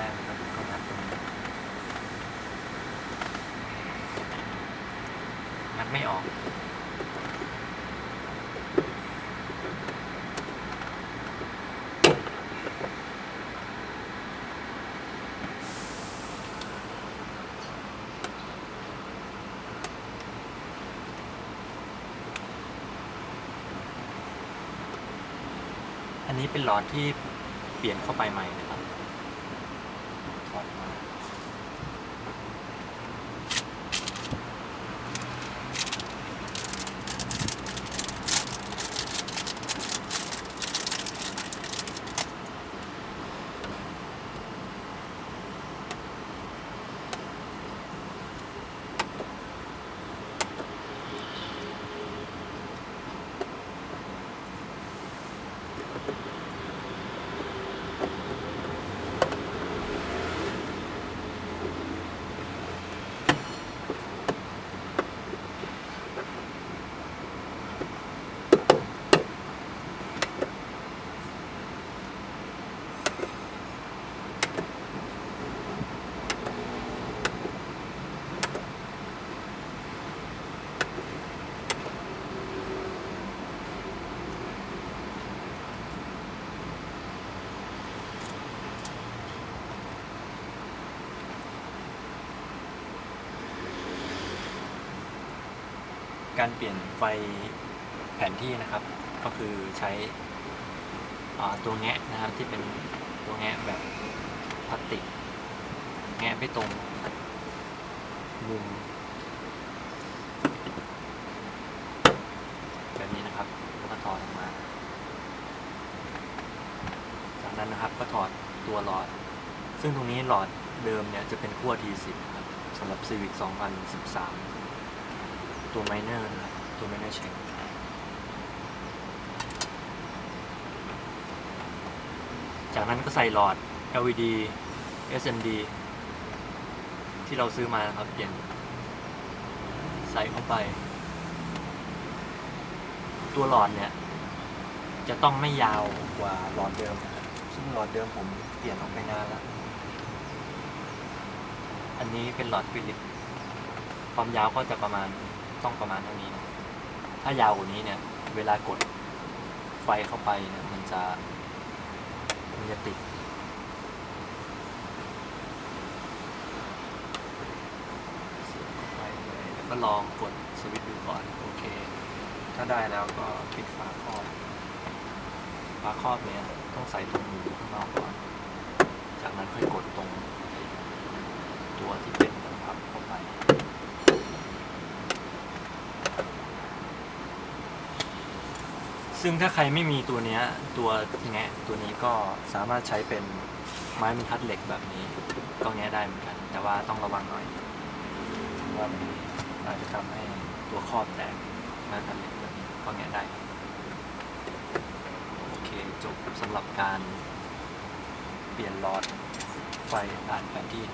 รกนะครับเข้าพับตรงนี้งัดไม่ออกอันนี้เป็นหลอดที่เปลี่ยนเข้าไปใหม่ การเปลี่ยนไฟแผนที่นะครับ ก็คือใช้ตัวแงะนะครับที่เป็นตัวแงะแบบพลาสติก แงะไปตรงมุมแบบนี้นะครับแล้วก็ถอดออกมา จากนั้นนะครับก็ถอดตัวหลอด ซึ่งตรงนี้หลอดเดิมเนี่ยจะเป็นขั้ว T10 ครับสำหรับ Civic 2013 ตัวไมเนอร์นะตัวไมเนอร์เช็คจากนั้นก็ใส่หลอด LED SMD ที่เราซื้อมานะครับเปลี่ยนใส่เข้าไป ตัวหลอดเนี่ย จะต้องไม่ยาวกว่าหลอดเดิม ซึ่งหลอดเดิมผมเปลี่ยนออกไปนานแล้ว อันนี้เป็นหลอดฟิลิป ความยาวก็จะประมาณ ต้องประมาณเท่านี้นะถ้ายาวกว่านี้เนี่ย เวลากดไฟเข้าไปเนี่ยมันจะมันจะติดไปเลยแล้วก็ลองกดสวิตช์ดูก่อน โอเค ถ้าได้แล้วก็ปิดฝาครอบ ฝาครอบเนี่ยต้องใส่ตรงมือข้างนอกก่อน จากนั้นค่อยกดตรง ตัวที่เป็นพับเข้าไป ซึ่งถ้าใครไม่มีตัวเนี้ยตัวแงะตัวนี้ก็สามารถใช้เป็นไม้บรรทัดเหล็กแบบนี้ ก็แงะได้เหมือนกัน แต่ว่าต้องระวังหน่อยเพราะว่ามันอาจจะทำให้ตัวครอบแตกไม้บรรทัดเหล็กแบบนี้ก็แงะได้โอเคจบสำหรับการเปลี่ยนหลอดไฟผ่านแผนที่